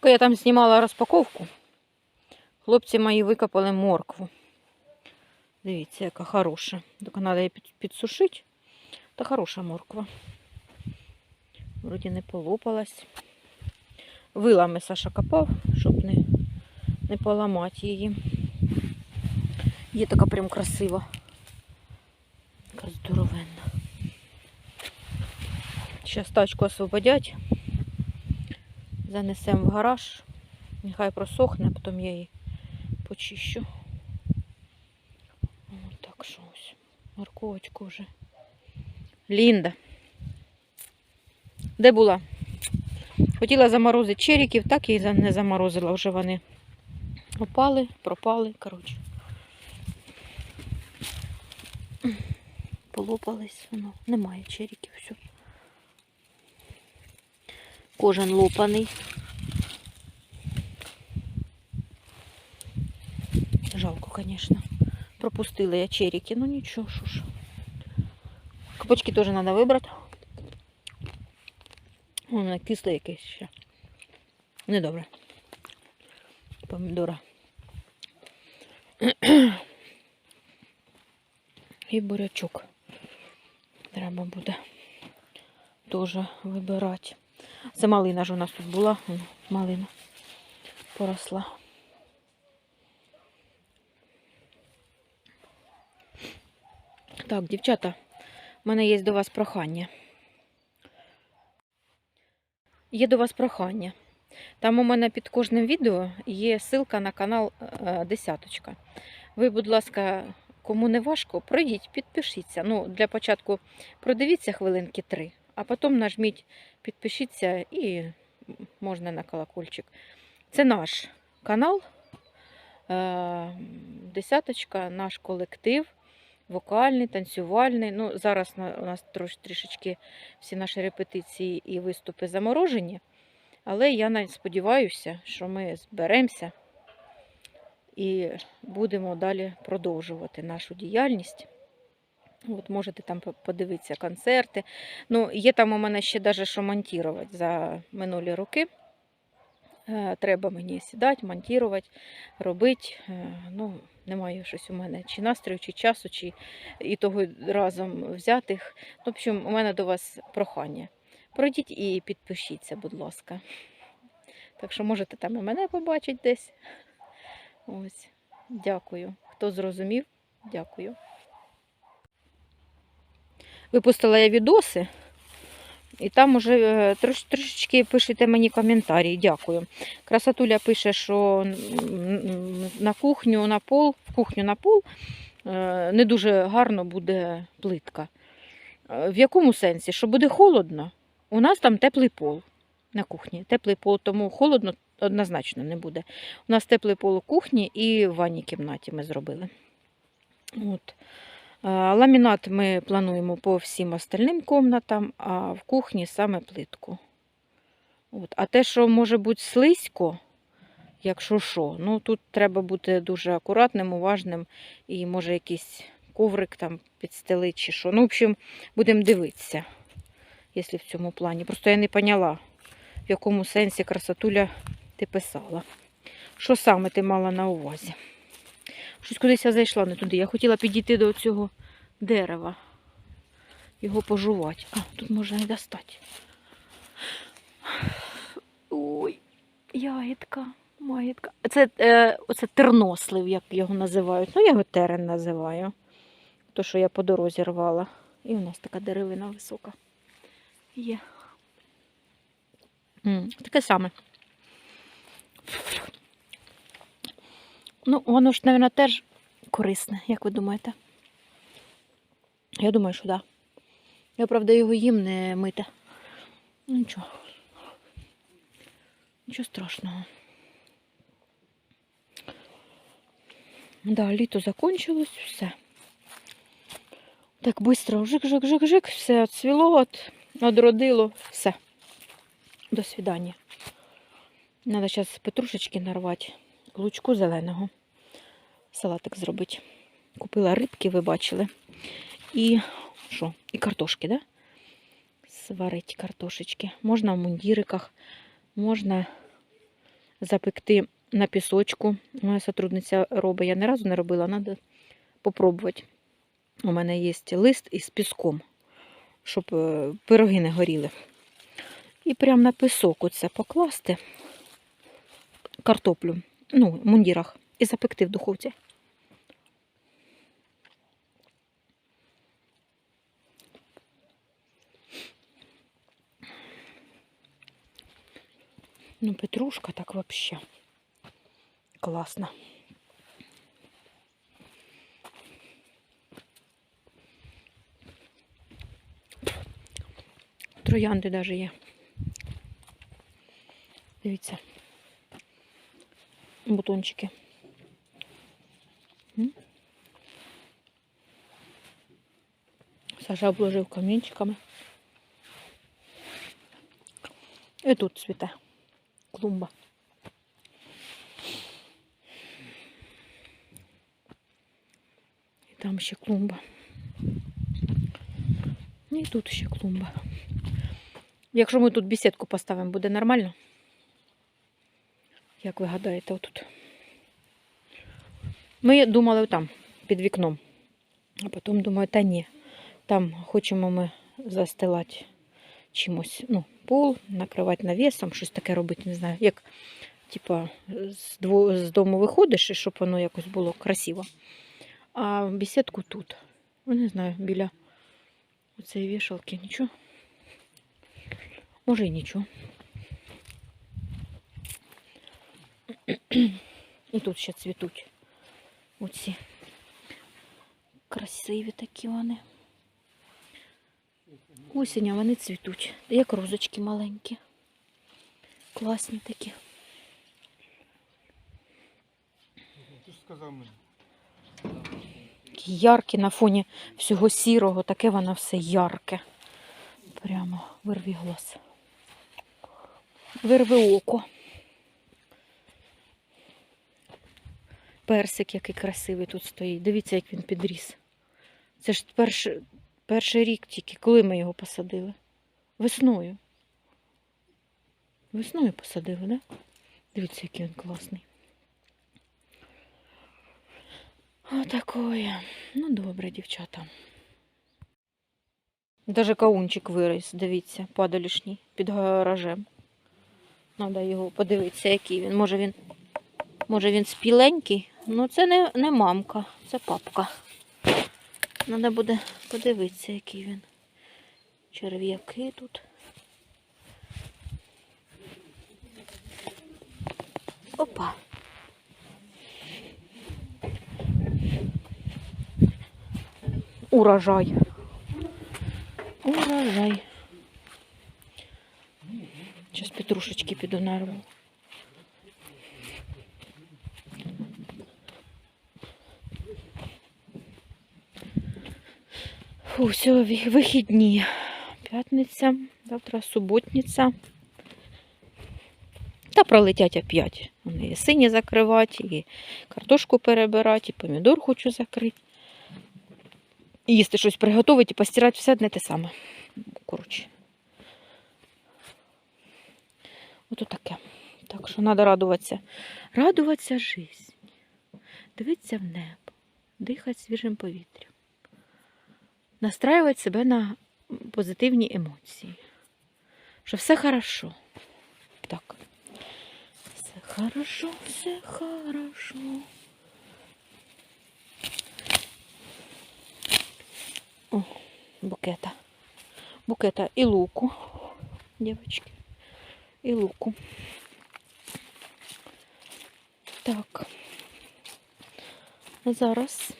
Поки я там знімала розпаковку, хлопці мої викопали моркву. Дивіться, яка хороша. Тільки треба її підсушити. Та хороша морква. Вроді не полопалась. Вилами Саша копав, щоб не, не поламати її. Є така прям красива. Така здоровенна. Зараз тачку освободять. Занесемо в гараж. Нехай просохне, а потім я її почищу. Ось так що ось. Морковочку вже. Лінда. Де була? Хотіла заморозити черіків, так і не заморозила. Вже вони опали, пропали. Коротше. Полопались воно. Немає черіків, все. Кожен лопаний. Жалко, звісно. Пропустила я черіки, ну нічого, що ж. Кабачки теж треба вибрати. Воно кисле якесь ще. Недобре. Помідора. І бурячок. Треба буде теж вибирати. Це малина ж у нас тут була. Малина поросла. Так, дівчата, в мене є до вас прохання. Є до вас прохання. Там у мене під кожним відео є ссылка на канал е, Десяточка. Ви, будь ласка, кому не важко, пройдіть, підпишіться. Ну, для початку продивіться хвилинки три, а потім нажміть підпишіться і можна на колокольчик. Це наш канал. е, Десяточка, наш колектив, вокальний, танцювальний. Ну, зараз у нас трішечки всі наші репетиції і виступи заморожені. Але я сподіваюся, що ми зберемося і будемо далі продовжувати нашу діяльність. От можете там подивитися концерти. Ну, є там у мене ще даже що монтувати за минулі роки. Е, Треба мені сідати, монтувати, робити. Е, Ну, немає щось у мене чи настрою, чи часу, чи і того разом взятих. Ну, В общем, у мене до вас прохання. Пройдіть і підпишіться, будь ласка. Так що можете там і мене побачити десь. Ось. Дякую. Хто зрозумів, дякую. Випустила я відоси, і там уже е, трош, трошечки пишете мені коментарі. Дякую. Красотуля пише, що на кухню на пол, в кухню на пол е, не дуже гарно буде плитка. Е, В якому сенсі? Що буде холодно? У нас там теплий пол на кухні. Теплий пол, тому холодно однозначно не буде. У нас теплий пол у кухні і в ванній кімнаті ми зробили. От. Е, Ламінат ми плануємо по всім остальним кімнатам, а в кухні саме плитку. От. А те, що може бути слизько, якщо що, ну тут треба бути дуже акуратним, уважним і може якийсь коврик там підстелить чи що. Ну, в общем, будемо дивитися, якщо в цьому плані. Просто я не поняла, в якому сенсі красотуля ти писала. Що саме ти мала на увазі? Щось кудись я зайшла не туди. Я хотіла підійти до цього дерева, його пожувати. А, тут можна і достати. Ой, ягідка, магідка. Це е, оце тернослив, як його називають. Ну, я його терен називаю. То, що я по дорозі рвала. І у нас така деревина висока. Є. М, Таке саме. Ну, воно ж, мабуть, теж корисне, як ви думаєте? Я думаю, що так. Да. Я, правда, його їм не мити. Ну, нічого. Нічого страшного. Да, літо закончилось, все. Так швидко жик-жик-жик-жик, все отцвіло, от, одродило, все. До свидання. Надо зараз петрушечки нарвати, лучку зеленого. Салатик зробити. Купила рибки, ви бачили. І що? І картошки, да? Сварить картошечки. Можна в мундіриках, можна запекти на пісочку. Моя сотрудниця робить. Я ні разу не робила, треба попробувати. У мене є лист із піском, щоб е, пироги не горіли. І прямо на пісок оце покласти картоплю, ну, мундірах, і запекти в духовці. Ну, петрушка так вообще классно. Троянди даже є. Дивіться. Бутончики. Саша обложив камінчиками. І тут цвіте клумба. І там ще клумба. І тут ще клумба. Якщо ми тут бесідку поставимо, буде нормально? Як ви гадаєте, отут? Ми думали там, під вікном. А потім думаю, та ні. Там хочемо ми застилати чимось, ну, пол, накривати навісом, щось таке робити, не знаю. Як, типа, з, дво, з дому виходиш, і щоб воно якось було красиво. А бесідку тут. Ну, не знаю, біля цієї вішалки нічого. Може і нічого. І тут ще цвітуть. Оці красиві такі вони. Осінь, вони цвітуть. Як розочки маленькі. Класні такі. Такі яркі на фоні всього сірого, таке воно все ярке. Прямо вирві глаз. Вирви око. Персик який красивий тут стоїть. Дивіться, як він підріс. Це ж перший, перший рік тільки, коли ми його посадили. Весною. Весною посадили, да? Дивіться, який він класний. Отакое. Ну, добре, дівчата. Даже каунчик виріс, дивіться, падалішній під гаражем. Треба його подивитися, який він. Може він, може він спіленький. Ну це не, не мамка, це папка. Треба буде подивитися, який він. Черв'яки тут. Опа. Урожай. Урожай. Сейчас петрушечки піду нарву. Фу, ві- вихідні. П'ятниця, завтра суботниця. Та пролетять опять. Вони і сині закривати, і картошку перебирати, і помідор хочу закрити. Їсти щось приготувати і постирати все одне те саме. Коротше. Ото таке. Так що треба радуватися. Радуватися житті. Дивитися в небо, дихати свіжим повітрям. Настраювати себе на позитивні емоції. Що все хорошо. Так. Все хорошо, все хорошо. О, букета. Букета і луку, дівчатки. І луку. Так. Зараз